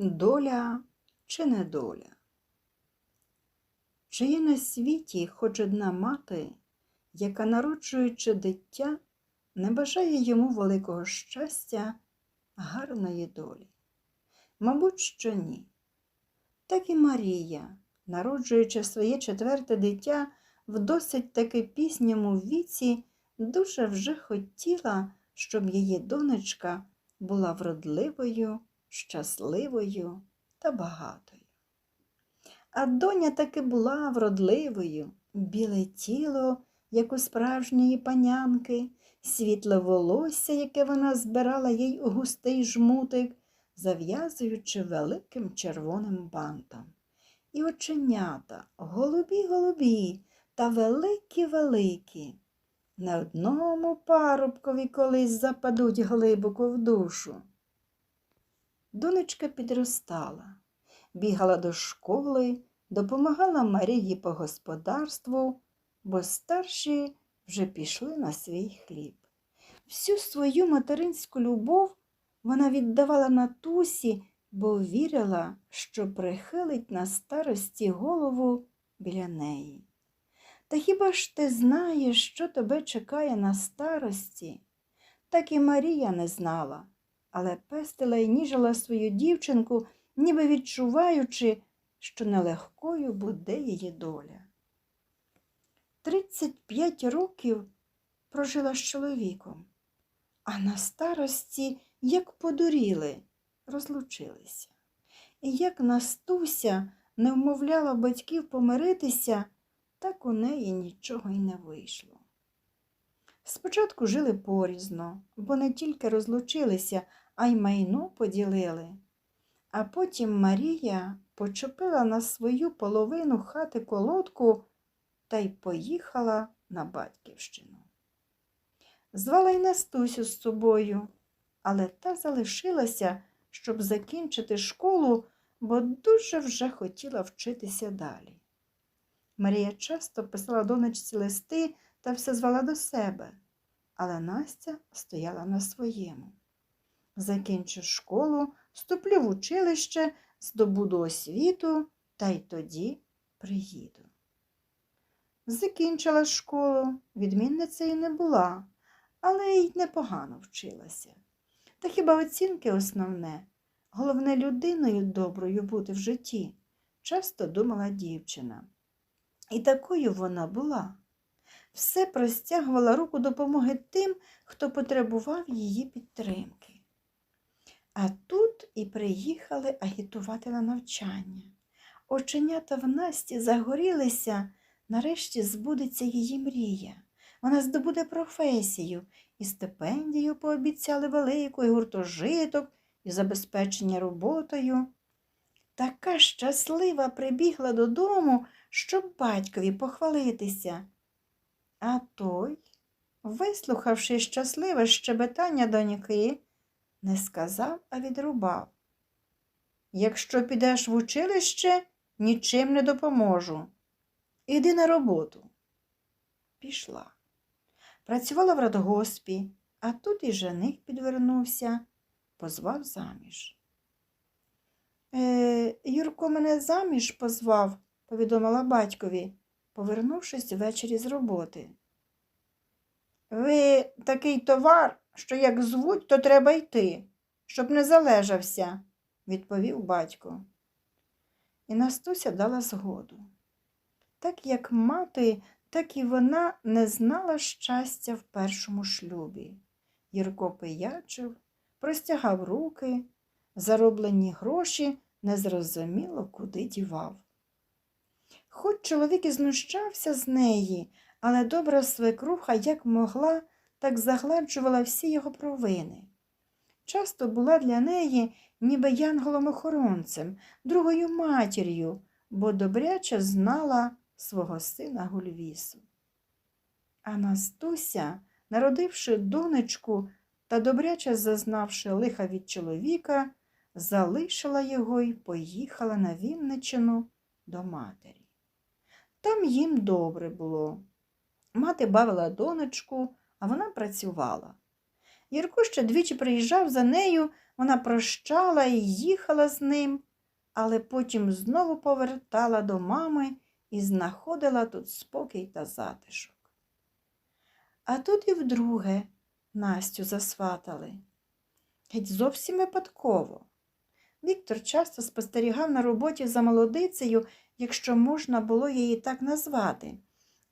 Доля чи не доля? Чи є на світі хоч одна мати, яка, народжуючи дитя, не бажає йому великого щастя, гарної долі? Мабуть, що ні. Так і Марія, народжуючи своє четверте дитя, в досить таки пізньому віці, дуже вже хотіла, щоб її донечка була вродливою, щасливою та багатою. А доня таки була вродливою, біле тіло, як у справжньої панянки, світле волосся, яке вона збирала їй у густий жмутик, зав'язуючи великим червоним бантом. І оченята голубі-голубі та великі-великі. На одному парубкові колись западуть глибоко в душу. Донечка підростала, бігала до школи, допомагала Марії по господарству, бо старші вже пішли на свій хліб. Всю свою материнську любов вона віддавала Натусі, бо вірила, що прихилить на старості голову біля неї. Та хіба ж ти знаєш, що тебе чекає на старості? Так і Марія не знала, але пестила і ніжила свою дівчинку, ніби відчуваючи, що нелегкою буде її доля. Тридцять п'ять років прожила з чоловіком, а на старості, як подуріли, розлучилися. І як Настуся не вмовляла батьків помиритися, так у неї нічого й не вийшло. Спочатку жили порізно, бо не тільки розлучилися, а й майно поділили. А потім Марія почепила на свою половину хати колодку та й поїхала на батьківщину. Звала й Настусю з собою, але та залишилася, щоб закінчити школу, бо дуже вже хотіла вчитися далі. Марія часто писала донечці листи та все звала до себе, але Настя стояла на своєму. Закінчу школу, вступлю в училище, здобуду освіту та й тоді приїду. Закінчила школу, відмінницею не була, але й непогано вчилася. Та хіба оцінки основне, головне людиною доброю бути в житті, часто думала дівчина. І такою вона була. Все простягувала руку допомоги тим, хто потребував її підтримки. А тут і приїхали агітувати на навчання. Оченята в Насті загорілися, нарешті збудеться її мрія. Вона здобуде професію, і стипендію пообіцяли велику, і гуртожиток, і забезпечення роботою. Така щаслива прибігла додому, щоб батькові похвалитися. А той, вислухавши щасливе щебетання доньки, не сказав, а відрубав. Якщо підеш в училище, нічим не допоможу. Іди на роботу. Пішла. Працювала в радгоспі, а тут і жених підвернувся, позвав заміж. Е, Юрко мене заміж позвав, повідомила батькові, повернувшись ввечері з роботи. Ви такий товар, що як звуть, то треба йти, щоб не залежався, відповів батько. І Настуся дала згоду. Так як мати, так і вона не знала щастя в першому шлюбі. Юрко пиячив, простягав руки, зароблені гроші незрозуміло куди дівав. Хоч чоловік і знущався з неї, але добра свекруха як могла, так загладжувала всі його провини. Часто була для неї ніби янголом-охоронцем, другою матір'ю, бо добряче знала свого сина Гульвісу. А Настуся, народивши донечку та добряче зазнавши лиха від чоловіка, залишила його й поїхала на Вінничину до матері. Там їм добре було. Мати бавила донечку, а вона працювала. Юрко ще двічі приїжджав за нею, вона прощала і їхала з ним, але потім знову повертала до мами і знаходила тут спокій та затишок. А тут і вдруге Настю засватали. Геть зовсім випадково. Віктор часто спостерігав на роботі за молодицею, якщо можна було її так назвати,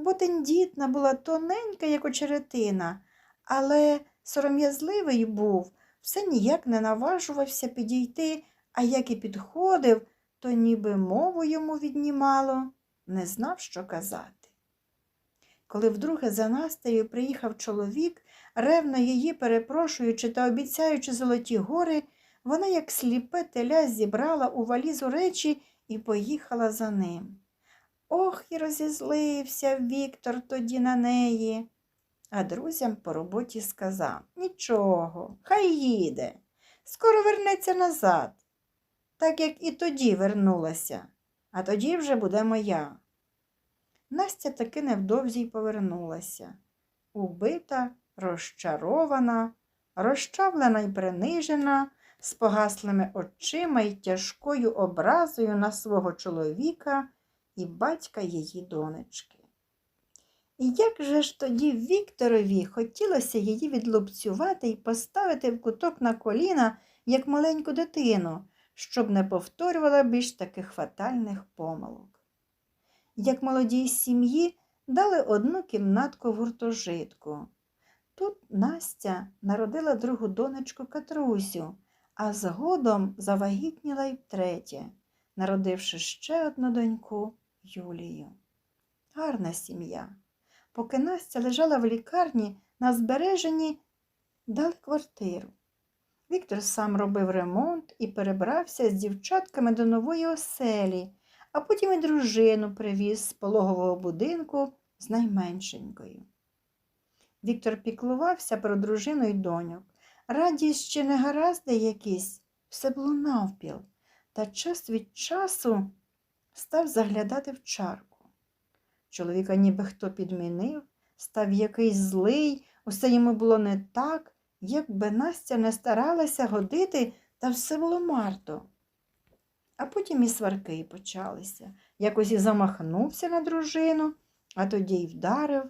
бо тендітна була тоненька, як очеретина, але сором'язливий був, все ніяк не наважувався підійти, а як і підходив, то ніби мову йому віднімало, не знав, що казати. Коли вдруге за Настею приїхав чоловік, ревно її перепрошуючи та обіцяючи золоті гори, вона, як сліпе теля, зібрала у валізу речі і поїхала за ним. Ох, і розізлився Віктор тоді на неї. А друзям по роботі сказав Нічого, хай їде. Скоро вернеться назад, так як і тоді вернулася, а тоді вже буде моя. Настя таки невдовзі й повернулася. Убита, розчарована, розчавлена й принижена, з погаслими очима й тяжкою образою на свого чоловіка і батька її донечки. І як же ж тоді Вікторові хотілося її відлупцювати і поставити в куток на коліна, як маленьку дитину, щоб не повторювала більш таких фатальних помилок. Як молодій сім'ї дали одну кімнатку в гуртожитку. Тут Настя народила другу донечку Катрусю, а згодом завагітніла й втретє, народивши ще одну доньку Юлію. Гарна сім'я. Поки Настя лежала в лікарні на збереженні, дали квартиру. Віктор сам робив ремонт і перебрався з дівчатками до нової оселі, а потім і дружину привіз з пологового будинку з найменшенькою. Віктор піклувався про дружину й доньок. Радість чи негаразди якісь, все було навпіл, та час від часу став заглядати в чарку. Чоловіка ніби хто підмінив, став якийсь злий, усе йому було не так, як би Настя не старалася годити, та все було марто. А потім і сварки почалися. Якось і замахнувся на дружину, а тоді й вдарив,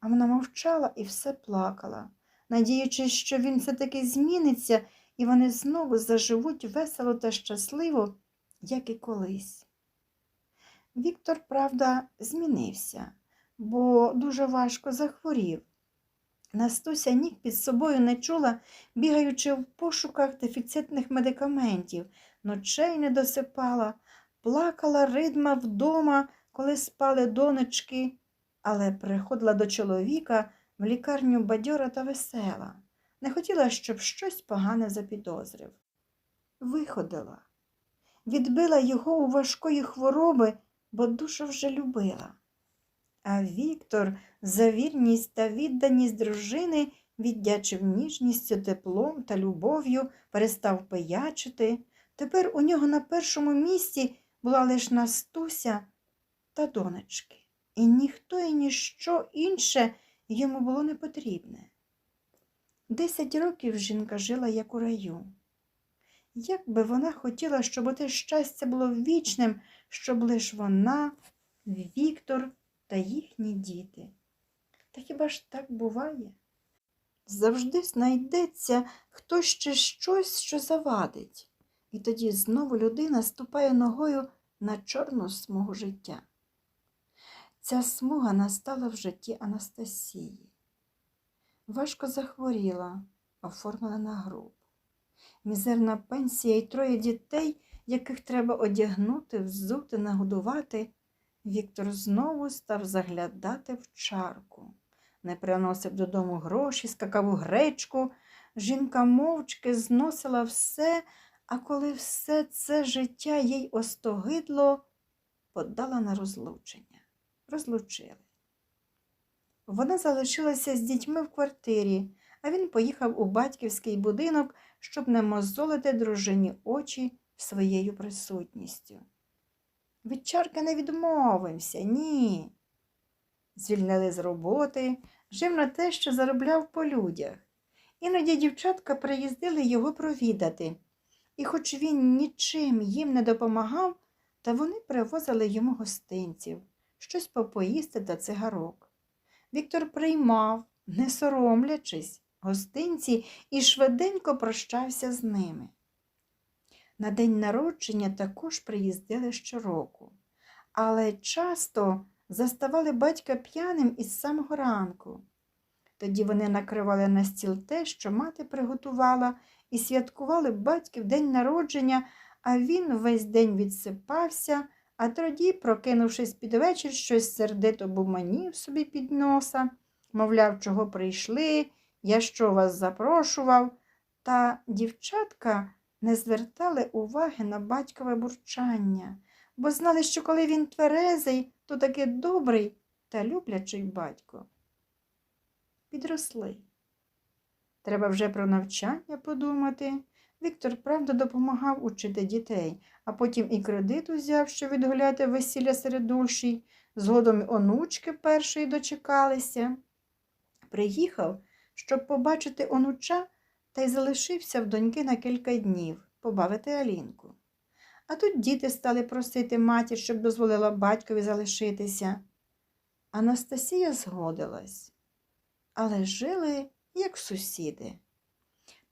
а вона мовчала і все плакала, надіючись, що він все-таки зміниться, і вони знову заживуть весело та щасливо, як і колись. Віктор, правда, змінився, бо дуже важко захворів. Настуся ніг під собою не чула, бігаючи в пошуках дефіцитних медикаментів, ночей не досипала, плакала ридма вдома, коли спали донечки, але приходила до чоловіка в лікарню бадьора та весела. Не хотіла, щоб щось погане запідозрив. Виходила, відбила його у важкої хвороби, бо душу вже любила. А Віктор за вірність та відданість дружини віддячив ніжністю, теплом та любов'ю, перестав пиячити. Тепер у нього на першому місці була лише Настуся та донечки, і ніхто і ніщо інше йому було не потрібне. Десять років жінка жила як у раю. Як би вона хотіла, щоб оте щастя було вічним, щоб лиш вона, Віктор та їхні діти. Та хіба ж так буває? Завжди знайдеться хтось ще щось, що завадить, і тоді знову людина ступає ногою на чорну смугу життя. Ця смуга настала в житті Анастасії. Важко захворіла, оформлена на груп. Мізерна пенсія і троє дітей, яких треба одягнути, взути, нагодувати. Віктор знову став заглядати в чарку. Не приносив додому гроші, скакав у гречку. Жінка мовчки зносила все, а коли все це життя їй остогидло, подала на розлучення. Розлучили. Вона залишилася з дітьми в квартирі, а він поїхав у батьківський будинок, щоб не мозолити дружині очі своєю присутністю. Від не відмовився, ні. Звільнили з роботи, жив на те, що заробляв по людях. Іноді дівчатка приїздили його провідати, і хоч він нічим їм не допомагав, та вони привозили йому гостинців, щось попоїсти та цигарок. Віктор приймав, не соромлячись, гостинці і швиденько прощався з ними. На день народження також приїздили щороку, але часто заставали батька п'яним із самого ранку. Тоді вони накривали на стіл те, що мати приготувала, і святкували батьків день народження, а він весь день відсипався, а тоді, прокинувшись під вечір, щось сердито буманів собі під носа, мовляв, чого прийшли, я що вас запрошував. Та дівчатка не звертали уваги на батькове бурчання, бо знали, що коли він тверезий, то таки добрий та люблячий батько. Підросли. Треба вже про навчання подумати. Віктор, правда, допомагав учити дітей, а потім і кредит узяв, щоб відгуляти весілля серед душі. Згодом онучки першої дочекалися. Приїхав, щоб побачити онуча, та й залишився в доньки на кілька днів побавити Алінку. А тут діти стали просити матір, щоб дозволила батькові залишитися. Анастасія згодилась, але жили як сусіди.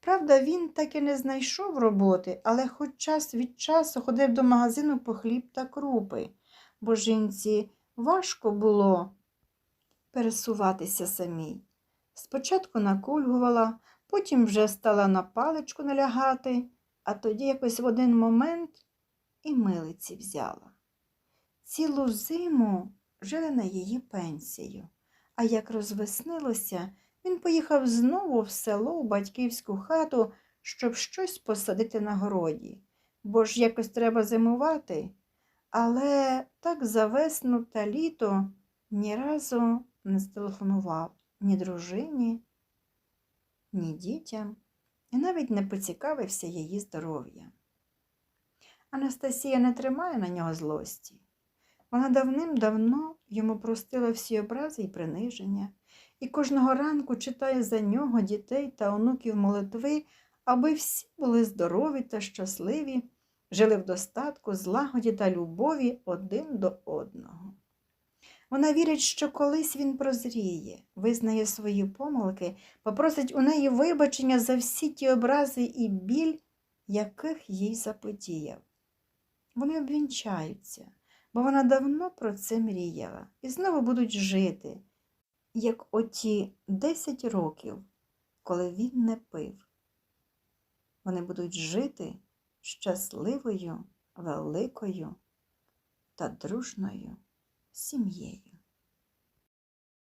Правда, він так і не знайшов роботи, але хоч час від часу ходив до магазину по хліб та крупи, бо жінці важко було пересуватися самій. Спочатку накульгувала, потім вже стала на паличку налягати, а тоді якось в один момент і милиці взяла. Цілу зиму жили на її пенсію, а як розвеснилося, він поїхав знову в село у батьківську хату, щоб щось посадити на городі, бо ж якось треба зимувати. Але так за весну та літо ні разу не зтелефонував ні дружині, ні дітям і навіть не поцікавився її здоров'ям. Анастасія не тримає на нього злості. Вона давним-давно йому простила всі образи і приниження, і кожного ранку читає за нього дітей та онуків молитви, аби всі були здорові та щасливі, жили в достатку, злагоді та любові один до одного. Вона вірить, що колись він прозріє, визнає свої помилки, попросить у неї вибачення за всі ті образи і біль, яких їй заподіяв. Вони обвінчаються, бо вона давно про це мріяла, і знову будуть жити, як оті десять років, коли він не пив. Вони будуть жити щасливою, великою та дружною сім'єю.